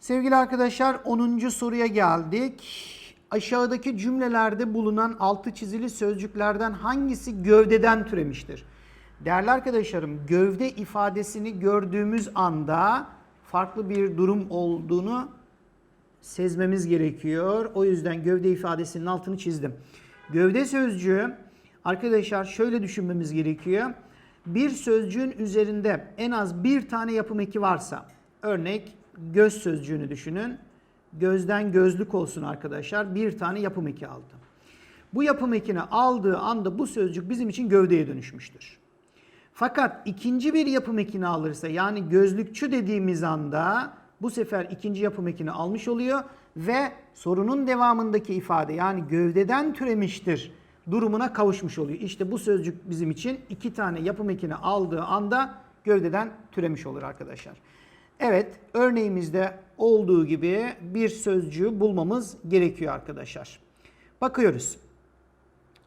Sevgili arkadaşlar 10. soruya geldik. Aşağıdaki cümlelerde bulunan altı çizili sözcüklerden hangisi gövdeden türemiştir? Değerli arkadaşlarım gövde ifadesini gördüğümüz anda farklı bir durum olduğunu sezmemiz gerekiyor. O yüzden gövde ifadesinin altını çizdim. Gövde sözcüğü arkadaşlar şöyle düşünmemiz gerekiyor. Bir sözcüğün üzerinde en az bir tane yapım eki varsa örnek göz sözcüğünü düşünün. Gözden gözlük olsun arkadaşlar. Bir tane yapım eki aldı. Bu yapım ekini aldığı anda bu sözcük bizim için gövdeye dönüşmüştür. Fakat ikinci bir yapım ekini alırsa yani gözlükçü dediğimiz anda bu sefer ikinci yapım ekini almış oluyor ve sorunun devamındaki ifade yani gövdeden türemiştir durumuna kavuşmuş oluyor. İşte bu sözcük bizim için iki tane yapım ekini aldığı anda gövdeden türemiş olur arkadaşlar. Evet örneğimizde olduğu gibi bir sözcüğü bulmamız gerekiyor arkadaşlar. Bakıyoruz.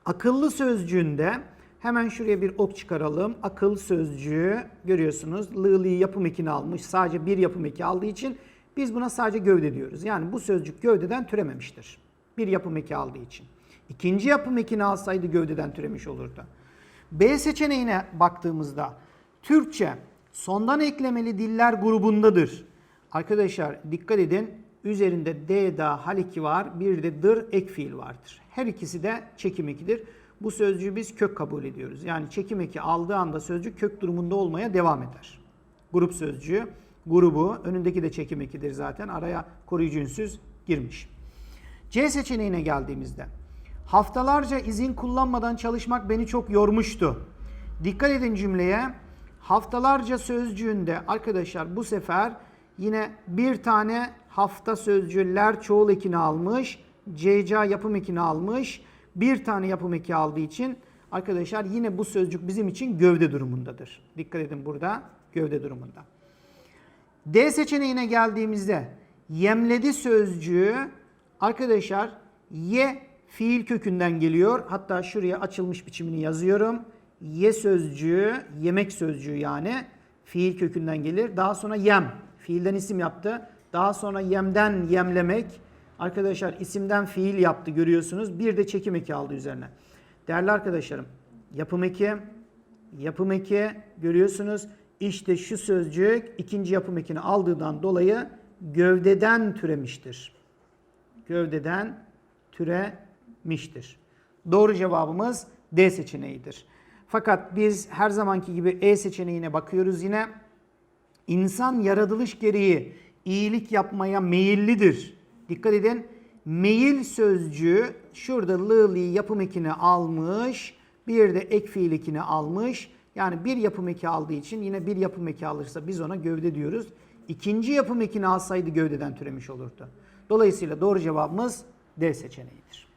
Akıllı sözcüğünde hemen şuraya bir ok çıkaralım. Akıl sözcüğü görüyorsunuz lığlı yapım ekini almış. Sadece bir yapım eki aldığı için biz buna sadece gövde diyoruz. Yani bu sözcük gövdeden türememiştir. Bir yapım eki aldığı için. İkinci yapım ekini alsaydı gövdeden türemiş olurdu. B seçeneğine baktığımızda Türkçe sondan eklemeli diller grubundadır. Arkadaşlar dikkat edin üzerinde D, da, hal eki var. Bir de dır ek fiil vardır. Her ikisi de çekim ekidir. Bu sözcüğü biz kök kabul ediyoruz. Yani çekim eki aldığı anda sözcük kök durumunda olmaya devam eder. Grup sözcüğü grubu önündeki de çekim ekidir zaten. Araya koruyucu ünsüz girmiş. C seçeneğine geldiğimizde haftalarca izin kullanmadan çalışmak beni çok yormuştu. Dikkat edin cümleye. Haftalarca sözcüğünde arkadaşlar bu sefer yine bir tane hafta sözcüğler çoğul ekini almış. CCA yapım ekini almış. Bir tane yapım eki aldığı için arkadaşlar yine bu sözcük bizim için gövde durumundadır. Dikkat edin burada gövde durumunda. D seçeneğine geldiğimizde yemledi sözcüğü arkadaşlar ye fiil kökünden geliyor. Hatta şuraya açılmış biçimini yazıyorum. Ye sözcüğü, yemek sözcüğü yani fiil kökünden gelir. Daha sonra yem, fiilden isim yaptı. Daha sonra yemden yemlemek. Arkadaşlar isimden fiil yaptı görüyorsunuz. Bir de çekim eki aldı üzerine. Değerli arkadaşlarım, yapım eki, yapım eki görüyorsunuz. İşte şu sözcük ikinci yapım ekini aldığından dolayı gövdeden türemiştir. Gövdeden türemiştir. Doğru cevabımız D seçeneğidir. Fakat biz her zamanki gibi E seçeneğine bakıyoruz yine. İnsan yaratılış gereği iyilik yapmaya meyillidir. Dikkat edin. Meyil sözcüğü şurada lı li yapım ekini almış. Bir de ek fiil ekini almış. Yani bir yapım eki aldığı için yine bir yapım eki alırsa biz ona gövde diyoruz. İkinci yapım ekini alsaydı gövdeden türemiş olurdu. Dolayısıyla doğru cevabımız D seçeneğidir.